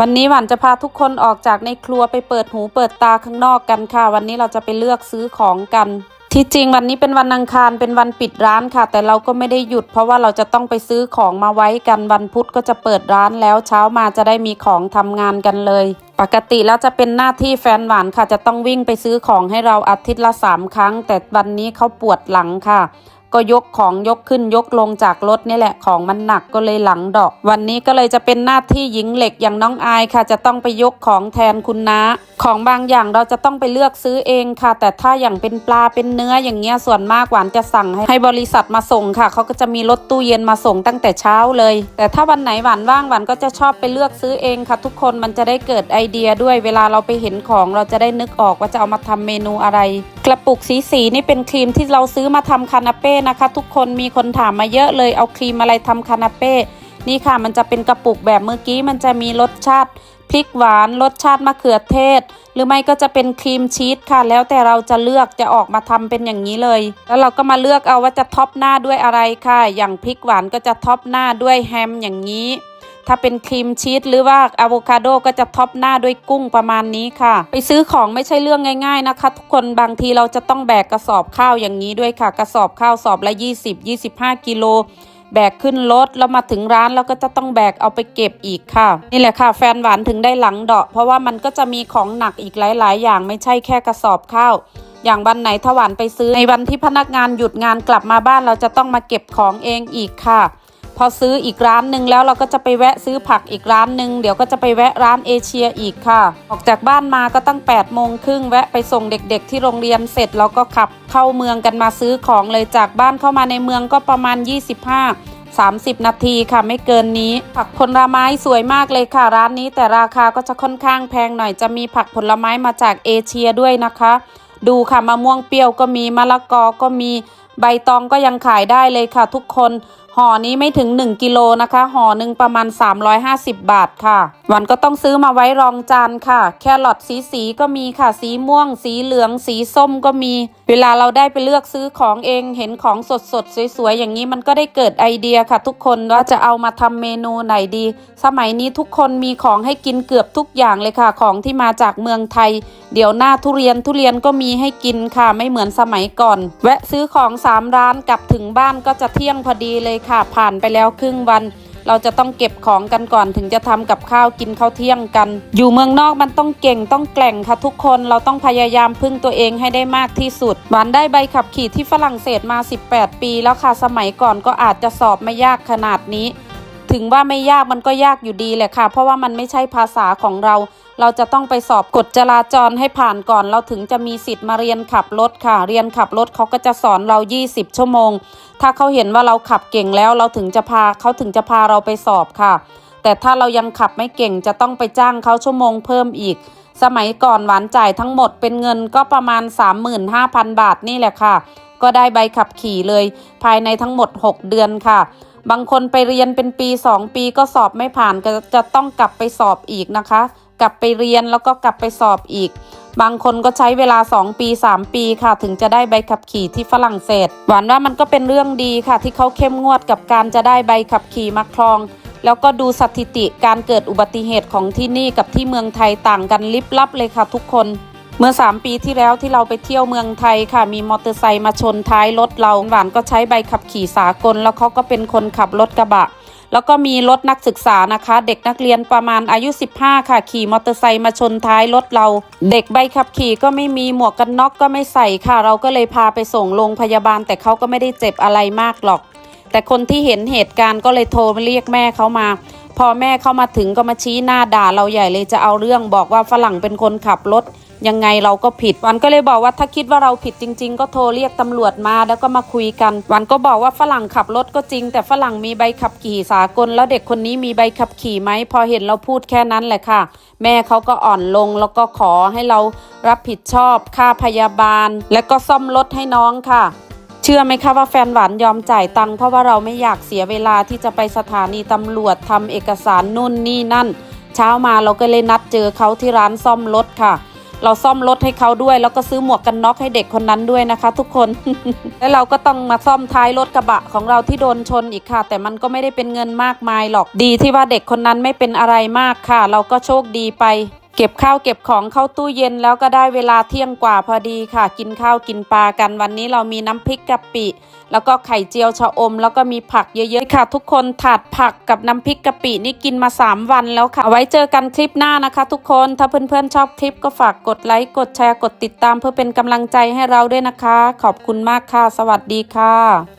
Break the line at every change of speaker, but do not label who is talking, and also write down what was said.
วันนี้หวันจะพาทุกคนออกจากในครัวไปเปิดหูเปิดตาข้างนอกกันค่ะ วันนี้เราจะไปเลือกซื้อของกัน ที่จริงวันนี้เป็นวันอังคารเป็นวันปิดร้านค่ะ แต่เราก็ไม่ได้หยุด เพราะว่าเราจะต้องไปซื้อของมาไว้กันวันพุธก็จะเปิดร้านแล้วเช้ามาจะได้มีของทำงานกันเลย ปกติแล้วจะเป็นหน้าที่แฟนหวานค่ะ จะต้องวิ่งไปซื้อของให้เราอาทิตย์ละสามครั้ง แต่วันนี้เขาปวดหลังค่ะ ก็ยกของยกขึ้นยกลงจากรถนี่แหละของมันหนักก็เลยหลังดอก วันนี้ก็เลยจะเป็นหน้าที่หญิงเหล็กอย่างน้องอายค่ะ จะต้องไปยกของแทนคุณน้าของบางอย่างเราจะต้องไปเลือกซื้อเองค่ะ แต่ถ้าอย่างเป็นปลาเป็นเนื้ออย่างเงี้ยส่วนมากหวานจะสั่งให้ให้บริษัทมาส่งค่ะเขาก็จะมีรถตู้เย็นมาส่งตั้งแต่เช้าเลย แต่ถ้าวันไหนหวานว่างหวานก็จะชอบไปเลือกซื้อเองค่ะ ทุกคนมันจะได้เกิดไอเดียด้วยเวลาเราไปเห็นของเราจะได้นึกออกว่าจะเอามาทำเมนูอะไร กระปุกสีสีนี่เป็นครีมที่เราซื้อมาทำคานาเป้นะคะ ทุกคนมีคนถามมาเยอะเลยเอาครีมอะไรทำคานาเป้นี่ค่ะมันจะเป็นกระปุกแบบเมื่อกี้มันจะมีรสชาติพริกหวานรสชาติมะเขือเทศ หรือไม่ก็จะเป็นครีมชีสค่ะ แล้วแต่เราจะเลือกจะออกมาทำเป็นอย่างนี้เลย แล้วเราก็มาเลือกเอาว่าจะท็อปหน้าด้วยอะไรค่ะ อย่างพริกหวานก็จะท็อปหน้าด้วยแฮมอย่างนี้ ถ้าเป็นครีมชีสหรือว่าอะโวคาโดก็จะท็อปหน้าด้วยกุ้งประมาณนี้ค่ะ ไปซื้อของไม่ใช่เรื่องง่ายๆนะคะ ทุกคนบางทีเราจะต้องแบกกระสอบข้าวอย่างนี้ด้วยค่ะ กระสอบข้าวสอบละ 20 25 กิโลแบกขึ้นรถแล้วมาถึงร้านแล้วก็จะต้องแบกเอาไปเก็บอีกค่ะ นี่แหละค่ะแฟนหวานถึงได้หลังเดาะ เพราะว่ามันก็จะมีของหนักอีกหลาย ๆ อย่างไม่ใช่แค่กระสอบข้าวอย่างวันไหนถ้าหวานไปซื้อในวันที่พนักงานหยุดงานกลับมาบ้านเราจะต้องมาเก็บของเองอีกค่ะ พอซื้ออีกร้านหนึ่งแล้วเราก็จะไปแวะซื้อผักอีกร้านหนึ่งเดี๋ยวก็จะไปแวะร้านเอเชียอีกค่ะ ออกจากบ้านมาก็ตั้ง8ปดโมงครึ่งแวะไปส่งเด็กๆ ที่โรงเรียนเสร็จเราก็ขับเข้าเมืองกันมาซื้อของเลยจากบ้านเข้ามาในเมืองก็ประมาณ 25 30 นาทีค่ะไม่เกินนี้ ผักผลไม้สวยมากเลยค่ะ ร้านนี้แต่ราคาก็จะค่อนข้างแพงหน่อยจะมีผักผลไม้มาจากเอเชียด้วยนะคะ ดูค่ะมะม่วงเปรี้ยวก็มีมะละกอก็มีใบตองก็ยังขายได้เลยค่ะทุกคน ห่อนี้ไม่ถึง 1กิโลนะคะห่อหนึ่งประมาณ 350 บาทค่ะวันก็ต้องซื้อมาไว้รองจานค่ะ แครอทสีสีก็มีค่ะ สีม่วง สีเหลือง สีส้มก็มี เวลาเราได้ไปเลือกซื้อของเองเห็นของสดสดสวยๆ อย่างนี้มันก็ได้เกิดไอเดียค่ะ ทุกคนว่าจะเอามาทำเมนูไหนดี สมัยนี้ทุกคนมีของให้กินเกือบทุกอย่างเลยค่ะ ของที่มาจากเมืองไทย เดี๋ยวหน้าทุเรียนทุเรียนก็มีให้กินค่ะไม่เหมือนสมัยก่อน แวะซื้อของสามร้านกลับถึงบ้านก็จะเที่ยงพอดีเลยค่ะผ่านไปแล้วครึ่งวัน เราจะต้องเก็บของกันก่อนถึงจะทำกับข้าวกินข้าวเที่ยงกัน อยู่เมืองนอกมันต้องเก่งต้องแกล่งค่ะทุกคนเราต้องพยายามพึ่งตัวเองให้ได้มากที่สุดหวานได้ใบขับขี่ที่ฝรั่งเศสมา 18 ปีแล้วค่ะสมัยก่อนก็อาจจะสอบไม่ยากขนาดนี้ ถึงว่าไม่ยากมันก็ยากอยู่ดีแหละค่ะ เพราะว่ามันไม่ใช่ภาษาของเรา เราจะต้องไปสอบกฎจราจรให้ผ่านก่อน เราถึงจะมีสิทธิ์มาเรียนขับรถค่ะ เรียนขับรถเขาก็จะสอนเรา 20 ชั่วโมง ถ้าเขาเห็นว่าเราขับเก่งแล้วเราถึงจะพาเขาถึงจะพาเราไปสอบค่ะ แต่ถ้าเรายังขับไม่เก่งจะต้องไปจ้างเขาชั่วโมงเพิ่มอีก สมัยก่อนหวานจ่ายทั้งหมดเป็นเงินก็ประมาณ 35,000 บาทนี่แหละค่ะ ก็ได้ใบขับขี่เลย ภายในทั้งหมด 6 เดือนค่ะ บางคนไปเรียนเป็นปี 2 ปีก็สอบไม่ผ่านก็จะต้องกลับไปสอบอีกนะคะ กลับไปเรียนแล้วก็กลับไปสอบอีก บางคนก็ใช้เวลา 2 ปี 3 ปีค่ะ ถึงจะได้ใบขับขี่ที่ฝรั่งเศส หวานว่ามันก็เป็นเรื่องดีค่ะ ที่เขาเข้มงวดกับการจะได้ใบขับขี่มาครอง แล้วก็ดูสถิติการเกิดอุบัติเหตุของที่นี่กับที่เมืองไทยต่างกันลิบลับเลยค่ะทุกคน เมื่อ 3 ปีที่แล้วที่เราไปเที่ยวเมืองไทยค่ะ มีมอเตอร์ไซค์มาชนท้ายรถเราหวานก็ใช้ใบขับขี่สากล แล้วเขาก็เป็นคนขับรถกระบะ แล้วก็มีรถนักศึกษานะคะ เด็กนักเรียนประมาณอายุ 15 ค่ะ ขี่มอเตอร์ไซค์มาชนท้ายรถเรา เด็กใบขับขี่ก็ไม่มีหมวกกันน็อกก็ไม่ใส่ค่ะ เราก็เลยพาไปส่งโรงพยาบาล แต่เขาก็ไม่ได้เจ็บอะไรมากหรอก แต่คนที่เห็นเหตุการณ์ก็เลยโทรเรียกแม่เขามาพอแม่เข้ามาถึงก็มาชี้หน้าด่าเราใหญ่เลยจะเอาเรื่องบอกว่าฝรั่งเป็นคนขับรถ ยังไงเราก็ผิด วันก็เลยบอกว่าถ้าคิดว่าเราผิดจริง ๆ ก็โทรเรียกตำรวจมาแล้วก็มาคุยกัน วันก็บอกว่าฝรั่งขับรถก็จริง แต่ฝรั่งมีใบขับขี่สากล แล้วเด็กคนนี้มีใบขับขี่ไหมพอเห็นเราพูดแค่นั้นแหละค่ะ แม่เขาก็อ่อนลงแล้วก็ขอให้เรารับผิดชอบค่าพยาบาล และก็ซ่อมรถให้น้องค่ะเชื่อไหมคะว่าแฟนหวานยอมจ่ายตังค์เพราะว่าเราไม่อยากเสียเวลาที่จะไปสถานีตำรวจทำเอกสารนู่นนี่นั่น เช้ามาเราก็เลยนัดเจอเขาที่ร้านซ่อมรถค่ะ เราซ่อมรถให้เขาด้วย แล้วก็ซื้อหมวกกันน็อกให้เด็กคนนั้นด้วยนะคะ ทุกคน แล้วเราก็ต้องมาซ่อมท้ายรถกระบะของเราที่โดนชนอีกค่ะ แต่มันก็ไม่ได้เป็นเงินมากมายหรอกดีที่ว่าเด็กคนนั้นไม่เป็นอะไรมากค่ะ เราก็โชคดีไป เก็บข้าวเก็บของเข้าตู้เย็นแล้วก็ได้เวลาเที่ยงกว่าพอดีค่ะ กินข้าวกินปลากันวันนี้เรามีน้ำพริกกะปิ แล้วก็ไข่เจียวชะอม แล้วก็มีผักเยอะๆค่ะ ทุกคนถาดผักกับน้ำพริกกะปินี่กินมา 3 วันแล้วค่ะไว้เจอกันคลิปหน้านะคะ ทุกคนถ้าเพื่อนๆชอบคลิปก็ฝากกดไลค์กดแชร์กดติดตาม เพื่อเป็นกำลังใจให้เราด้วยนะคะ ขอบคุณมากค่ะ สวัสดีค่ะ